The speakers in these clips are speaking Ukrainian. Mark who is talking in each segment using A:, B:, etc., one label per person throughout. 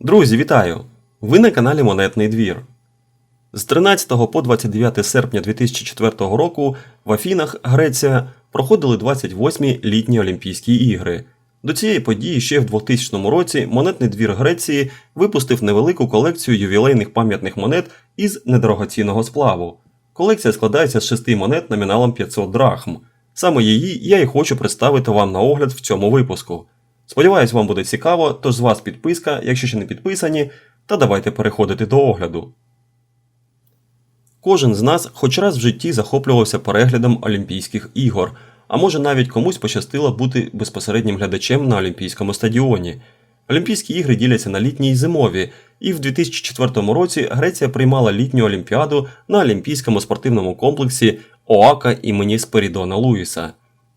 A: Друзі, вітаю! Ви на каналі Монетний двір. З 13 по 29 серпня 2004 року в Афінах, Греція, проходили 28-мі літні Олімпійські ігри. До цієї події ще в 2000 році монетний двір Греції випустив невелику колекцію ювілейних пам'ятних монет із недорогоцінного сплаву. Колекція складається з шести монет номіналом 500 драхм. Саме її я і хочу представити вам на огляд в цьому випуску. Сподіваюсь, вам буде цікаво, тож з вас підписка, якщо ще не підписані, та давайте переходити до огляду. Кожен з нас хоч раз в житті захоплювався переглядом Олімпійських ігор, а може навіть комусь пощастило бути безпосереднім глядачем на Олімпійському стадіоні. Олімпійські ігри діляться на літні і зимові, і в 2004 році Греція приймала літню Олімпіаду на Олімпійському спортивному комплексі ОАКА імені Спорідона Луїса.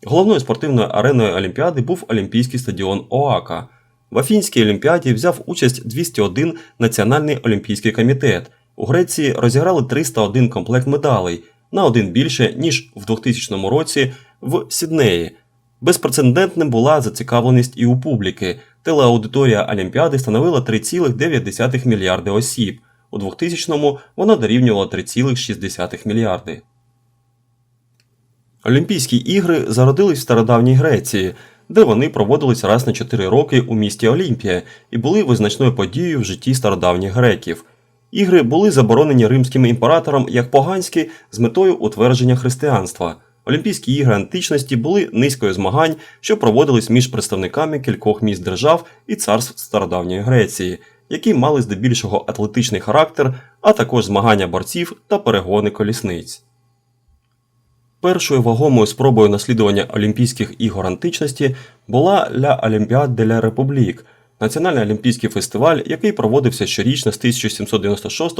A: Головною спортивною ареною Олімпіади був Олімпійський стадіон ОАКА. В Афінській Олімпіаді взяв участь 201 Національний олімпійський комітет. У Греції розіграли 301 комплект медалей на один більше, ніж в 2000 році в Сіднеї. Безпрецедентним була зацікавленість і у публіки. Телеаудиторія Олімпіади становила 3,9 мільярди осіб. У 2000-му вона дорівнювала 3,6 мільярди. Олімпійські ігри зародились в стародавній Греції, де вони проводились раз на 4 роки у місті Олімпія і були визначною подією в житті стародавніх греків. Ігри були заборонені римським імператором як поганські з метою утвердження християнства. Олімпійські ігри античності були низкою змагань, що проводились між представниками кількох міст держав і царств стародавньої Греції, які мали здебільшого атлетичний характер, а також змагання борців та перегони колісниць. Першою вагомою спробою наслідування Олімпійських ігор античності була Ля Олімпіад де ля Републік – національний олімпійський фестиваль, який проводився щорічно з 1796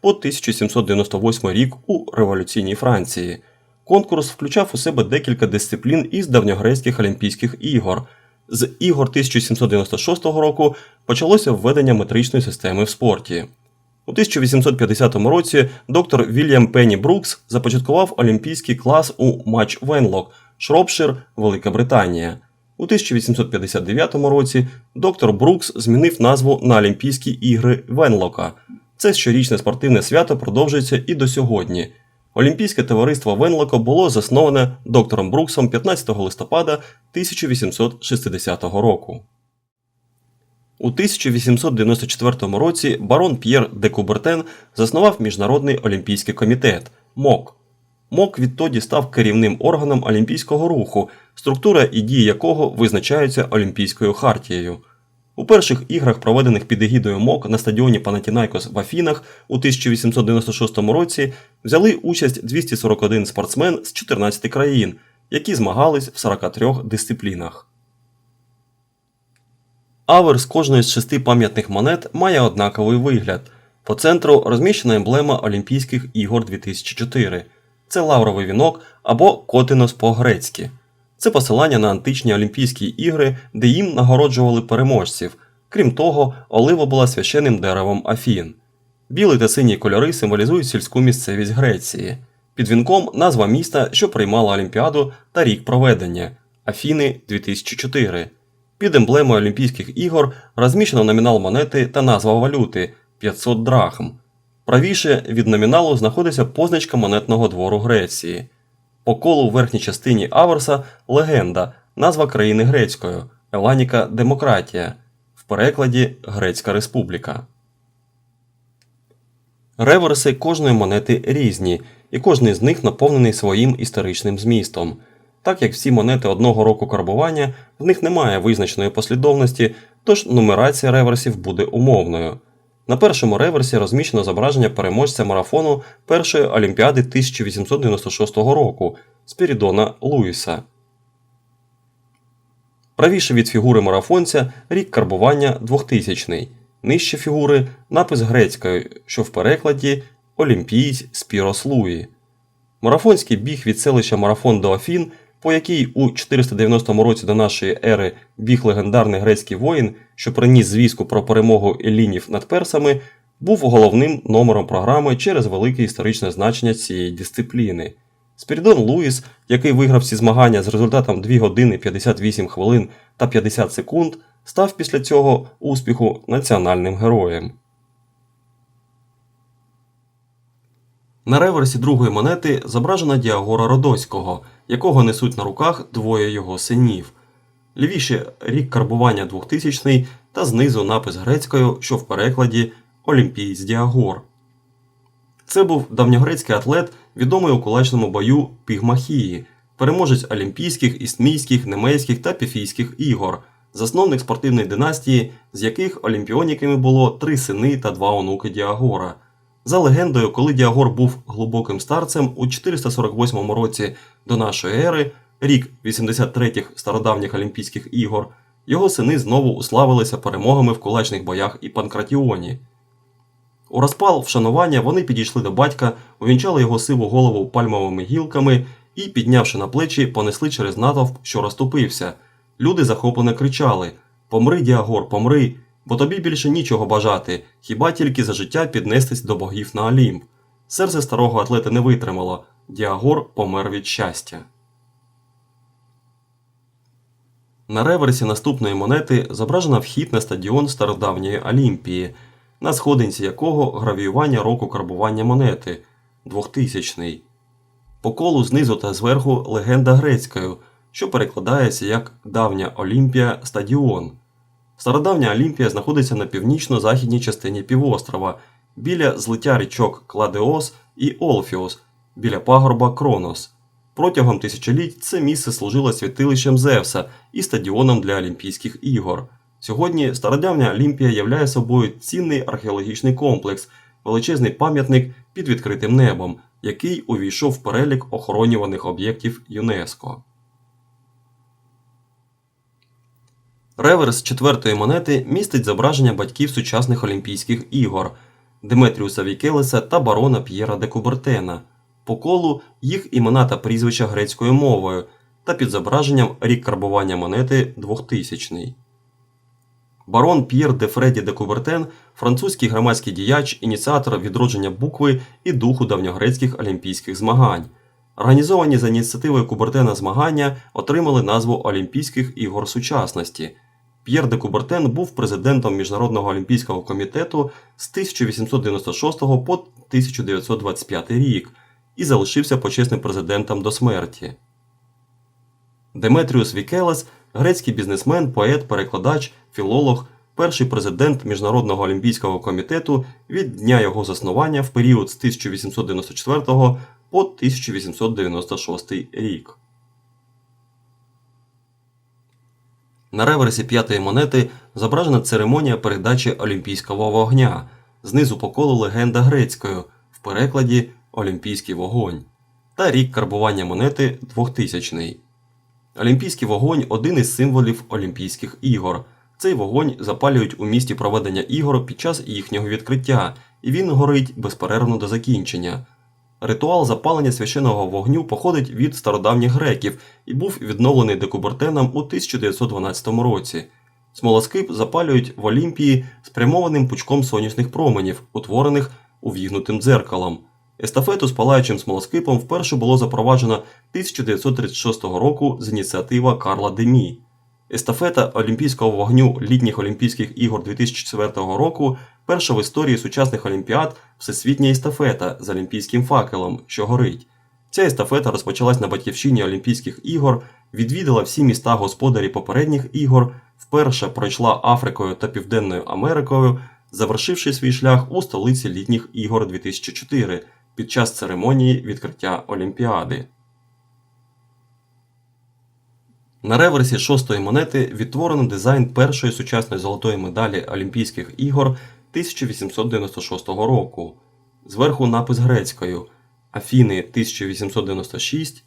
A: по 1798 рік у революційній Франції. Конкурс включав у себе декілька дисциплін із давньогрецьких Олімпійських ігор. З ігор 1796 року почалося введення метричної системи в спорті. У 1850 році доктор Вільям Пенні Брукс започаткував олімпійський клас у матч Венлок, Шропшир, Велика Британія. У 1859 році доктор Брукс змінив назву на Олімпійські ігри Венлока. Це щорічне спортивне свято продовжується і до сьогодні. Олімпійське товариство Венлока було засноване доктором Бруксом 15 листопада 1860 року. У 1894 році барон П'єр де Кубертен заснував Міжнародний олімпійський комітет МОК. МОК відтоді став керівним органом олімпійського руху, структура і дії якого визначаються Олімпійською хартією. У перших іграх, проведених під егідою МОК на стадіоні Панатінайкос в Афінах у 1896 році, взяли участь 241 спортсмен з 14 країн, які змагались в 43 дисциплінах. Аверс кожної з шести пам'ятних монет має однаковий вигляд. По центру розміщена емблема Олімпійських ігор 2004. Це лавровий вінок або котинос по-грецьки. Це посилання на античні Олімпійські ігри, де їм нагороджували переможців. Крім того, олива була священним деревом Афін. Білий та синій кольори символізують сільську місцевість Греції. Під вінком назва міста, що приймала Олімпіаду та рік проведення Афіни 2004. Під емблемою Олімпійських ігор розміщено номінал монети та назва валюти 500 драхм. Правіше від номіналу знаходиться позначка монетного двору Греції. По колу в верхній частині аверса легенда, назва країни грецькою Еланіка Демократія, в перекладі Грецька Республіка. Реверси кожної монети різні, і кожний з них наповнений своїм історичним змістом. Так як всі монети одного року карбування, в них немає визначеної послідовності, тож нумерація реверсів буде умовною. На першому реверсі розміщено зображення переможця марафону першої Олімпіади 1896 року Спірідона Луїса. Правіше від фігури марафонця рік карбування 2000 Нижче фігури напис грецькою, що в перекладі Олімпієць Спірос Луї. Марафонський біг від селища Марафон до Афін, по якій у 490 році до нашої ери біг легендарний грецький воїн, що приніс звістку про перемогу елінів над персами, був головним номером програми через велике історичне значення цієї дисципліни. Спірідон Луїс, який виграв ці змагання з результатом 2 години 58 хвилин та 50 секунд, став після цього успіху національним героєм. На реверсі другої монети зображена Діагора Родоського, якого несуть на руках двоє його синів. Лівіше рік карбування 2000 та знизу напис грецькою, що в перекладі Олімпієць Діагор. Це був давньогрецький атлет, відомий у кулачному бою Пігмахії, переможець Олімпійських, Істмійських, Немейських та Піфійських ігор, засновник спортивної династії, з яких олімпіоніками було три сини та два онуки Діагора. За легендою, коли Діагор був глибоким старцем у 448 році до нашої ери, рік 83-х стародавніх Олімпійських ігор, його сини знову уславилися перемогами в кулачних боях і Панкратіоні. У розпал вшанування вони підійшли до батька, увінчали його сиву голову пальмовими гілками і, піднявши на плечі, понесли через натовп, що розступився. Люди захоплено кричали Помри, Діагор, помри, бо тобі більше нічого бажати, хіба тільки за життя піднестись до богів на Олімп. Серце старого атлета не витримало. Діагор помер від щастя. На реверсі наступної монети зображено вхід на стадіон стародавньої Олімпії, на сходинці якого гравіювання року карбування монети 2000 По колу знизу та зверху легенда грецькою, що перекладається як Давня Олімпія стадіон. Стародавня Олімпія знаходиться на північно-західній частині півострова, біля злиття річок Кладеос і Олфіос, біля пагорба Кронос. Протягом тисячоліть це місце служило святилищем Зевса і стадіоном для Олімпійських ігор. Сьогодні стародавня Олімпія являє собою цінний археологічний комплекс, величезний пам'ятник під відкритим небом, який увійшов в перелік охоронюваних об'єктів ЮНЕСКО. Реверс четвертої монети містить зображення батьків сучасних Олімпійських ігор Деметріуса Вікелеса та барона П'єра де Кубертена. По колу їх імена та прізвища грецькою мовою та під зображенням рік карбування монети 2000 Барон П'єр де Фреді де Кубертен французький громадський діяч, ініціатор відродження букви і духу давньогрецьких олімпійських змагань. Організовані за ініціативою Кубертена змагання отримали назву Олімпійських ігор сучасності. П'єр де Кубертен був президентом Міжнародного олімпійського комітету з 1896 по 1925 рік і залишився почесним президентом до смерті. Деметріус Вікелес грецький бізнесмен, поет, перекладач, філолог, перший президент Міжнародного олімпійського комітету від дня його заснування в період з 1894 по 1896 рік. На реверсі п'ятої монети зображена церемонія передачі олімпійського вогня. Знизу по колу легенда грецькою в перекладі Олімпійський вогонь та рік карбування монети 2000-й. Олімпійський вогонь один із символів Олімпійських ігор. Цей вогонь запалюють у місті проведення ігор під час їхнього відкриття, і він горить безперервно до закінчення. Ритуал запалення священного вогню походить від стародавніх греків і був відновлений декубертеном у 1912 році. Смолоскип запалюють в Олімпії спрямованим пучком сонячних променів, утворених увігнутим дзеркалом. Естафету з палаючим смолоскипом вперше було запроваджено 1936 року з ініціатива Карла Демі. Естафета Олімпійського вогню літніх Олімпійських ігор 2004 року перша в історії сучасних олімпіад всесвітня естафета з олімпійським факелом, що горить. Ця естафета розпочалась на батьківщині Олімпійських ігор, відвідала всі міста господарі попередніх ігор, вперше пройшла Африкою та Південною Америкою, завершивши свій шлях у столиці літніх ігор 2004 під час церемонії відкриття Олімпіади. На реверсі шостої монети відтворено дизайн першої сучасної золотої медалі Олімпійських ігор 1896 року. Зверху напис грецькою Афіни 1896,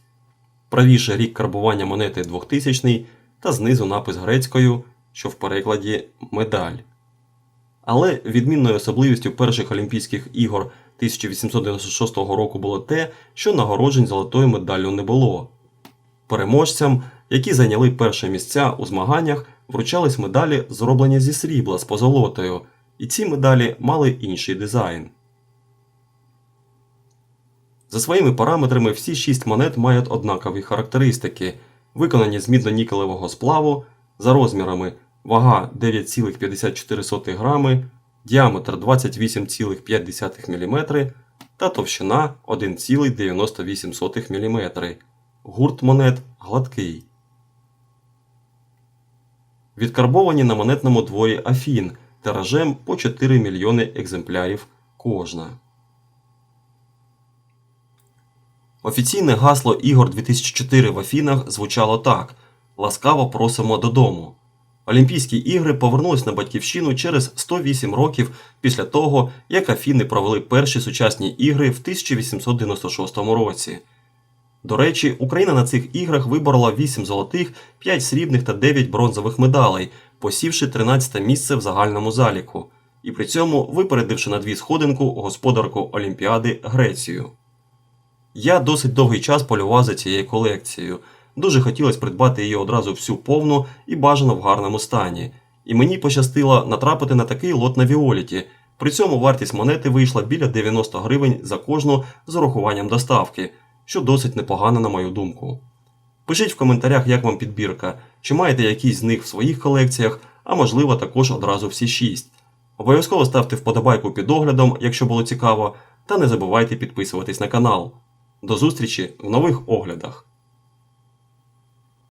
A: правіше рік карбування монети 2000 та знизу напис грецькою, що в перекладі медаль. Але відмінною особливістю перших Олімпійських ігор 1896 року було те, що нагороджень золотою медаллю не було. Переможцям, які зайняли перше місця у змаганнях, вручались медалі, зроблені зі срібла з позолотою, і ці медалі мали інший дизайн. За своїми параметрами всі шість монет мають однакові характеристики, виконані з мідно-нікелевого сплаву, за розмірами вага 9,54 грами, діаметр 28,5 мм та товщина 1,98 мм. Гурт монет гладкий. Відкарбовані на монетному дворі Афін тиражем по 4 мільйони екземплярів кожна. Офіційне гасло ігор 2004 в Афінах звучало так: Ласкаво просимо додому. Олімпійські ігри повернулись на батьківщину через 108 років після того, як Афіни провели перші сучасні ігри в 1896 році. До речі, Україна на цих іграх виборола 8 золотих, 5 срібних та 9 бронзових медалей, посівши 13 місце в загальному заліку, і при цьому випередивши на дві сходинку господарку Олімпіади Грецію. Я досить довгий час полював за цією колекцією. Дуже хотілося придбати її одразу всю повну і бажано в гарному стані. І мені пощастило натрапити на такий лот на Віоліті. При цьому вартість монети вийшла біля 90 гривень за кожну з урахуванням доставки, що досить непогано на мою думку. Пишіть в коментарях, як вам підбірка, чи маєте якісь з них в своїх колекціях, а можливо також одразу всі 6. Обов'язково ставте вподобайку під оглядом, якщо було цікаво, та не забувайте підписуватись на канал. До зустрічі в нових оглядах!